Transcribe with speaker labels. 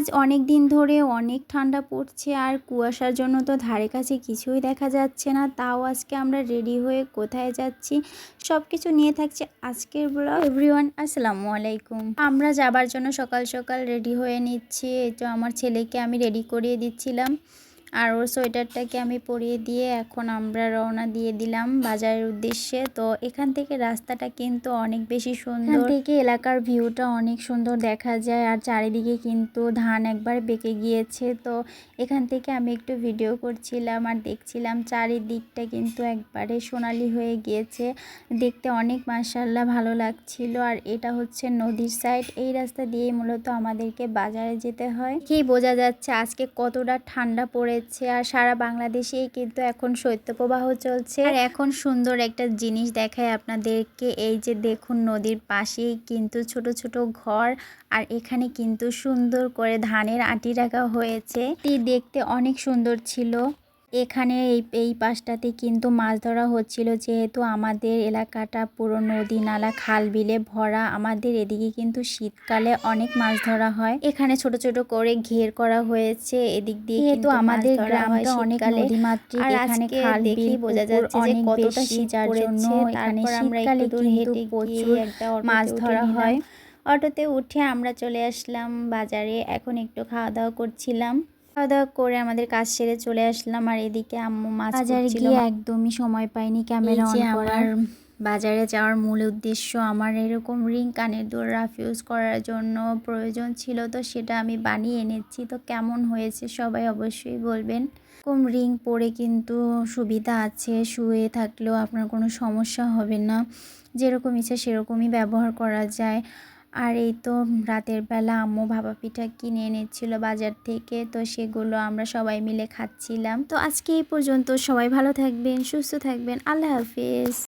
Speaker 1: আজ অনেক দিন ধরে অনেক ঠান্ডা পড়ছে আর কুয়াশার জন্য তো ধারে কাছে কিছুই দেখা যাচ্ছে না। তাও আজকে আমরা রেডি হয়ে কোথায় যাচ্ছি সব কিছু নিয়ে থাকছে আজকের ব্লগ। এভরিওয়ান আসসালামু আলাইকুম। আমরা যাবার জন্য সকাল সকাল রেডি হয়ে নিচ্ছি। তো আমার ছেলেকে আমি রেডি করিয়ে দিচ্ছিলাম। আর ওর সোয়েটারটাকে আমি পরিয়ে দিয়ে এখন আমরা রওনা দিয়ে দিলাম বাজারের উদ্দেশ্যে। তো এখান থেকে রাস্তাটা কিন্তু অনেক বেশি সুন্দর। থেকে এলাকার ভিউটা অনেক সুন্দর দেখা যায় আর চারিদিকে কিন্তু ধান একবার বেঁকে গিয়েছে। তো এখান থেকে আমি একটু ভিডিও করছিলাম আর দেখছিলাম চারিদিকটা কিন্তু একবারে সোনালি হয়ে গিয়েছে। দেখতে অনেক মাসাল্লাহ ভালো লাগছিল। আর এটা হচ্ছে নদীর সাইড এই রাস্তা দিয়ে মূলত আমাদেরকে বাজারে যেতে হয়। কি বোঝা যাচ্ছে আজকে কতটা ঠান্ডা পড়েছে আর সারা বাংলাদেশেই কিন্তু এখন শৈত্যপ্রবাহ চলছে। আর এখন সুন্দর একটা জিনিস দেখায় আপনাদেরকে এই যে দেখুন নদীর পাশেই কিন্তু ছোট ছোট ঘর আর এখানে কিন্তু সুন্দর করে ধানের আটি রাখা হয়েছে। দেখতে অনেক সুন্দর ছিল। এখানে এই এই পাশটাতে কিন্তু মাছ ধরা হচ্ছিল। যেহেতু আমাদের এলাকাটা পুরো নদী নালা খাল বিলে ভরা আমাদের এদিকে কিন্তু শীতকালে অনেক মাছ ধরা হয়। এখানে ছোট ছোট করে ঘের করা হয়েছে। এদিক দিয়ে কিন্তু আমাদের গ্রামটা অনেক নদীমাতৃক এখানে খাল বিল বোঝা যাচ্ছে যে কতটা শীত যার জন্য এখানে শীতকালে কিন্তু প্রচুর মাছ ধরা হয়। অটোতে উঠে আমরা চলে আসলাম বাজারে। এখন একটু খাওয়া দাওয়া করছিলাম। খাওয়া দাওয়া করে আমাদের কাজ সেরে চলে আসলাম আর এদিকে আম্মু মাছ বাজারে গিয়ে একদমই সময় পাইনি ক্যামেরা অন করার। বাজারে যাওয়ার মূল উদ্দেশ্য আমার এরকম রিং কানের দোর রাফ ইউজ করার জন্য প্রয়োজন ছিল তো সেটা আমি বানিয়ে এনেছি। তো কেমন হয়েছে সবাই অবশ্যই বলবেন। এরকম রিং পরে কিন্তু সুবিধা আছে শুয়ে থাকলেও আপনার কোনো সমস্যা হবে না। যেরকম ইচ্ছে সেরকমই ব্যবহার করা যায়। আর এই তো রাতের বেলা আম্মু ভাবা পিঠা কিনে এনেছিল বাজার থেকে, তো সেগুলো আমরা সবাই মিলে খাচ্ছিলাম। তো আজকে এই পর্যন্ত সবাই ভালো থাকবেন, সুস্থ থাকবেন, আল্লাহ হাফিজ।